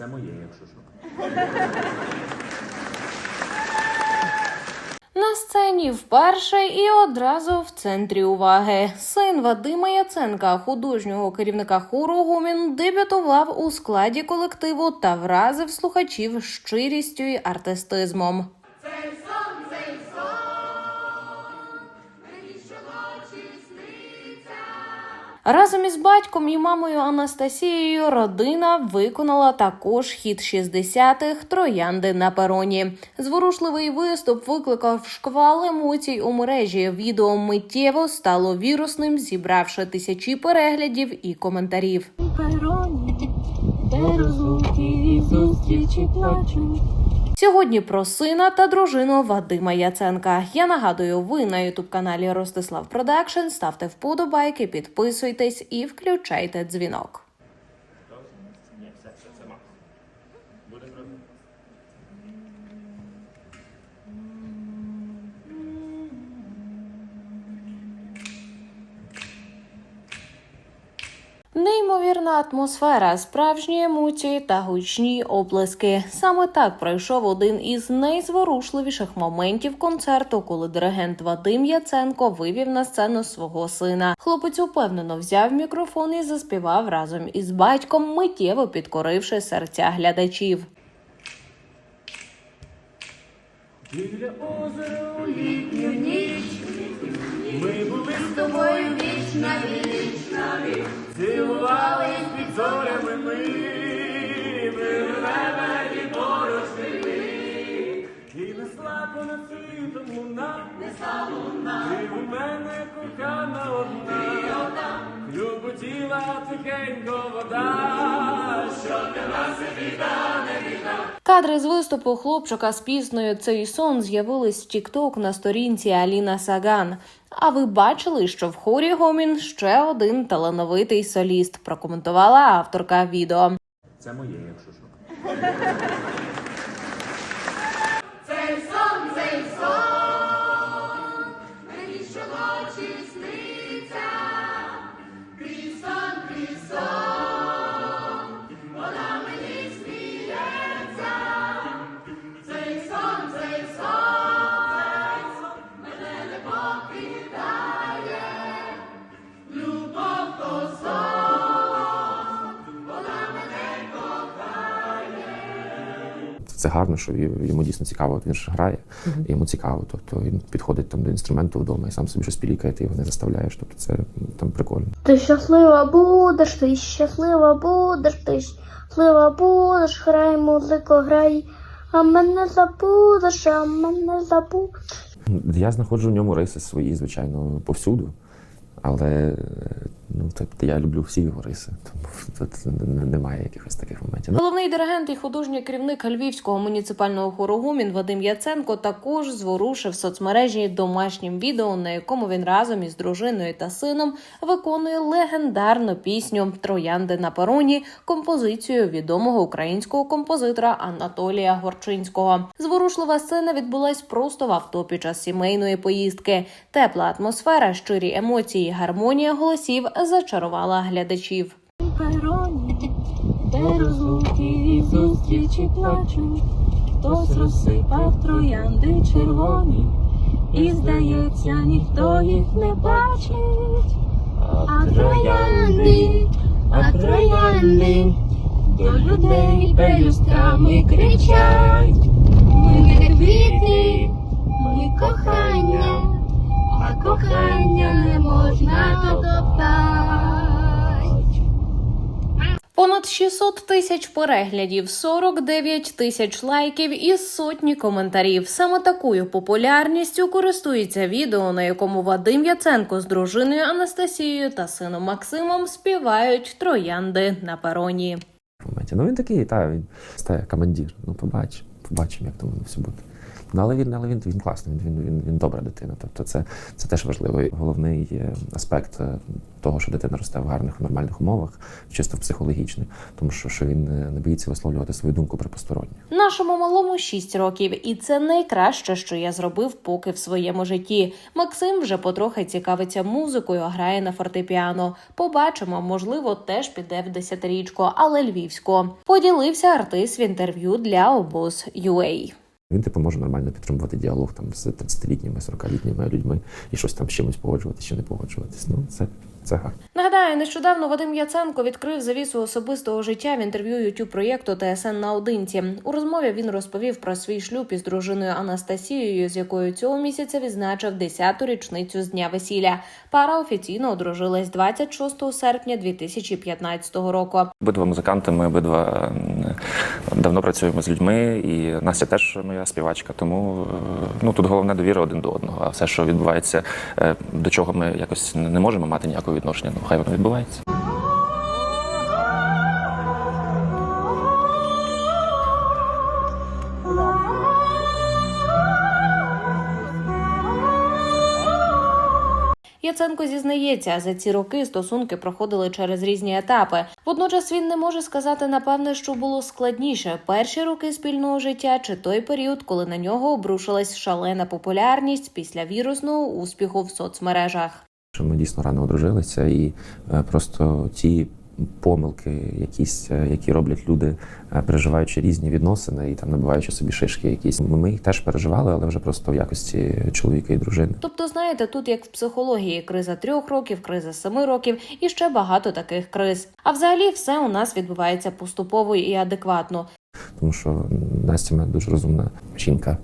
Це моє, якщо що. На сцені вперше і одразу в центрі уваги. Син Вадима Яценка, художнього керівника хору Гомін, дебютував у складі колективу та вразив слухачів щирістю і артистизмом. Разом із батьком і мамою Анастасією родина виконала також хіт 60-х Троянди на пероні. Зворушливий виступ викликав шквал емоцій у мережі. Відео миттєво стало вірусним, зібравши тисячі переглядів і коментарів. пероні, де розлуки і зустрічі плачуть. Сьогодні про сина та дружину Вадима Яценка. Я нагадую, ви на ютуб каналі Ростислав Продакшн. Ставте вподобайки, підписуйтесь і включайте дзвінок. Ні, Неймовірна атмосфера, справжні емоції та гучні оплески. Саме так пройшов один із найзворушливіших моментів концерту, коли диригент Вадим Яценко вивів на сцену свого сина. Хлопець упевнено взяв мікрофон і заспівав разом із батьком, миттєво підкоривши серця глядачів. Біля озера у літню ніч ми були з тобою віч на віч, на віч. Цілувались під зорями ми, Мирневе і ми, І несла понад світом луна, несла луна. Ти у мене кохана одна, Люботіла тихенько вода, що для нас і біда, не біда. Кадри з виступу хлопчика з піснею Цей сон з'явились в TikTok на сторінці Аліна Саган. А ви бачили, що в хорі Гомін ще один талановитий соліст, прокоментувала авторка відео. Це моє, якщо що. Це гарно, що йому дійсно цікаво. От він ж грає, і йому цікаво. Тобто він підходить там до інструменту вдома і сам собі щось пілікає, ти його не заставляєш. Тобто це там прикольно. Ти щаслива будеш, ти щаслива будеш, ти щаслива будеш, грай, музику, грай, а мене забудеш, а мене забудеш. Я знаходжу в ньому риси свої, звичайно, повсюду. Але е, ну, тобто, я люблю всі його риси, тому тут немає якихось таких моментів. Головний диригент і художній керівник львівського муніципального хору Гомін Вадим Яценко також зворушив соцмережі домашнім відео, на якому він разом із дружиною та сином виконує легендарну пісню Троянди на пероні композицію відомого українського композитора Анатолія Горчинського. Зворушлива сцена відбулась просто в авто під час сімейної поїздки. Тепла атмосфера, щирі емоції, гармонія голосів зачарувала глядачів. пероні, де розлуки і зустрічі плачуть, хтось розсипав троянди червоні, і здається, ніхто їх не бачить. А троянди, а троянди до людей пелюстками кричать. Ми не квіти, ми кохання, кохання не можна. Понад 600 тисяч переглядів, 49 тисяч лайків і сотні коментарів. Саме такою популярністю користується відео, на якому Вадим Яценко з дружиною Анастасією та сином Максимом співають троянди на пероні. ну він такий, та він стає командир. Ну, побачимо, побачимо, як там воно все буде. Ну, але він, але він, він класний, він, він, він, він добра дитина. Тобто це, це теж важливо. І Головний е, аспект е, того, що дитина росте в гарних, нормальних умовах, чисто психологічний, тому що, що він е, не боїться висловлювати свою думку про постороннє. Нашому малому 6 років, і це найкраще, що я зробив поки в своєму житті. Максим вже потрохи цікавиться музикою, грає на фортепіано. Побачимо, можливо, теж піде в десятирічку, але львівську. Поділився артист в інтерв'ю для обоз UA. Він типу може нормально підтримувати діалог там з 30-літніми, 40-літніми людьми і щось там з чимось погоджуватися чи не погоджуватись. Ну це, це гарно. Нагадаю, нещодавно Вадим Яценко відкрив завісу особистого життя в інтерв'ю youtube проєкту ТСН наодинці. У розмові він розповів про свій шлюб із дружиною Анастасією, з якою цього місяця відзначив 10-ту річницю з дня весілля. Пара офіційно одружилась 26 серпня 2015 року. Обидва музиканти, ми обидва давно працюємо з людьми, і Настя теж моя співачка. Тому е, ну тут головне довіра один до одного. А все, що відбувається, е, до чого ми якось не можемо мати ніякого відношення, ну хай воно відбувається. Яценко зізнається, за ці роки стосунки проходили через різні етапи. Водночас він не може сказати напевне, що було складніше перші роки спільного життя чи той період, коли на нього обрушилась шалена популярність після вірусного успіху в соцмережах. Ми дійсно рано одружилися, і е, просто ті помилки, якісь, е, які роблять люди, е, переживаючи різні відносини і там набиваючи собі шишки, якісь ми, їх теж переживали, але вже просто в якості чоловіка і дружини. Тобто, знаєте, тут як в психології криза трьох років, криза семи років і ще багато таких криз. А взагалі все у нас відбувається поступово і адекватно. тому що Настя мене дуже розумна жінка.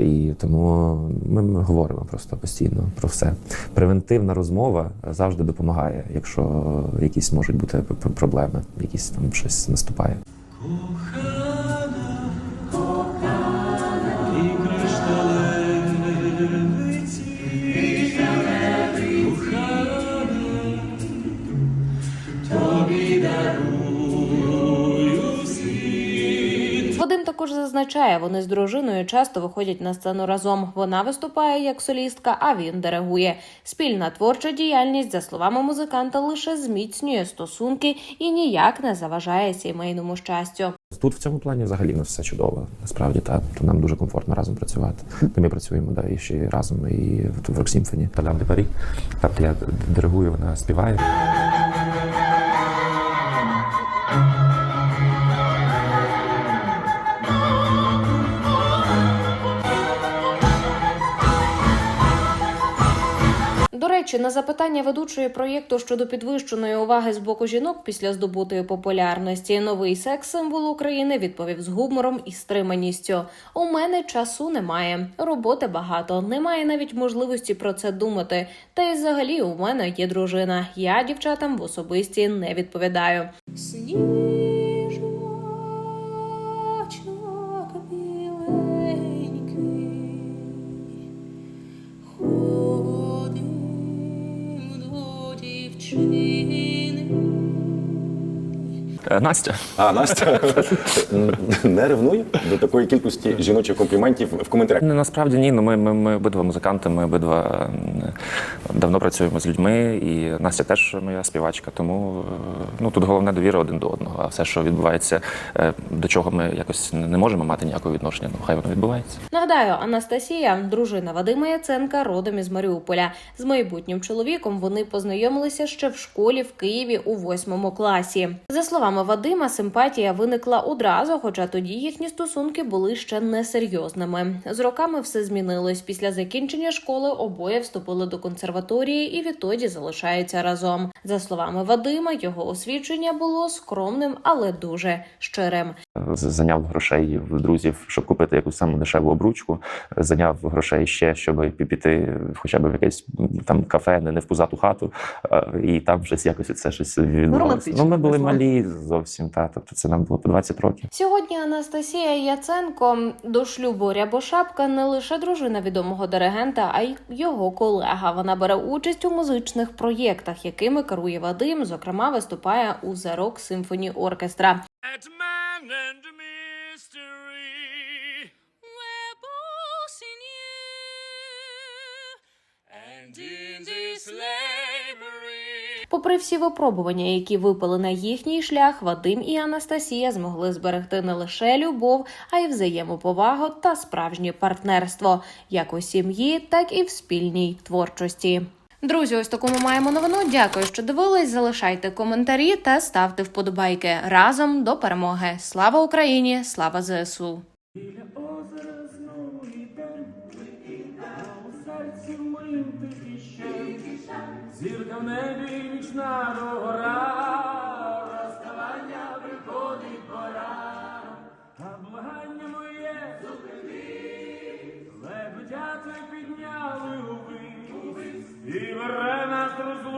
І тому ми, ми говоримо просто постійно про все. Превентивна розмова завжди допомагає, якщо якісь можуть бути проблеми, якісь там щось наступає. Також зазначає, вони з дружиною часто виходять на сцену разом. Вона виступає як солістка, а він диригує. Спільна творча діяльність, за словами музиканта, лише зміцнює стосунки і ніяк не заважає сімейному щастю. Тут в цьому плані взагалі нас все чудово. Насправді та то нам дуже комфортно разом працювати. Ми працюємо да, і ще разом і в Рок Сімфоні. Талям де Парі. Тобто я диригую, вона співає. До речі, на запитання ведучої проєкту щодо підвищеної уваги з боку жінок після здобутої популярності новий секс-символ України відповів з гумором і стриманістю. У мене часу немає, роботи багато, немає навіть можливості про це думати. Та й взагалі у мене є дружина. Я дівчатам в особисті не відповідаю. Настя, А Настя не ревнує до такої кількості жіночих компліментів в коментарях. Ну, насправді ні. Ну ми, ми, ми обидва музиканти, ми обидва давно працюємо з людьми, і Настя теж моя співачка. Тому е, ну тут головне довіра один до одного. А все, що відбувається, е, до чого ми якось не можемо мати ніякого відношення, ну хай воно відбувається. Нагадаю, Анастасія, дружина Вадима Яценка, родом із Маріуполя. З майбутнім чоловіком вони познайомилися ще в школі в Києві у восьмому класі. За словами Вадима, симпатія виникла одразу, хоча тоді їхні стосунки були ще несерйозними. З роками все змінилось. Після закінчення школи обоє вступили до консерваторії і відтоді залишаються разом. За словами Вадима, його освічення було скромним, але дуже щирим. Зайняв грошей в друзів, щоб купити якусь саму дешеву обручку. Зайняв грошей ще, щоб пі- піти хоча б в якесь там кафе, не не в пузату хату, е, і там щось якось це щось відбувалося. Ну, ми були малі зовсім та тобто це нам було по 20 років. Сьогодні Анастасія Яценко до шлюбу Рябошапка не лише дружина відомого диригента, а й його колега. Вона бере участь у музичних проєктах, якими керує Вадим. Зокрема, виступає у The Rock Symphony Orchestra. In this land Попри всі випробування, які випали на їхній шлях, Вадим і Анастасія змогли зберегти не лише любов, а й взаємоповагу та справжнє партнерство, як у сім'ї, так і в спільній творчості. Друзі, ось таку ми маємо новину. Дякую, що дивились. Залишайте коментарі та ставте вподобайки разом до перемоги. Слава Україні! Слава ЗСУ! Зірка в небі нічна догора, розставання приходить пора, а благання моє лебедята підняли увись, і бере нас розлука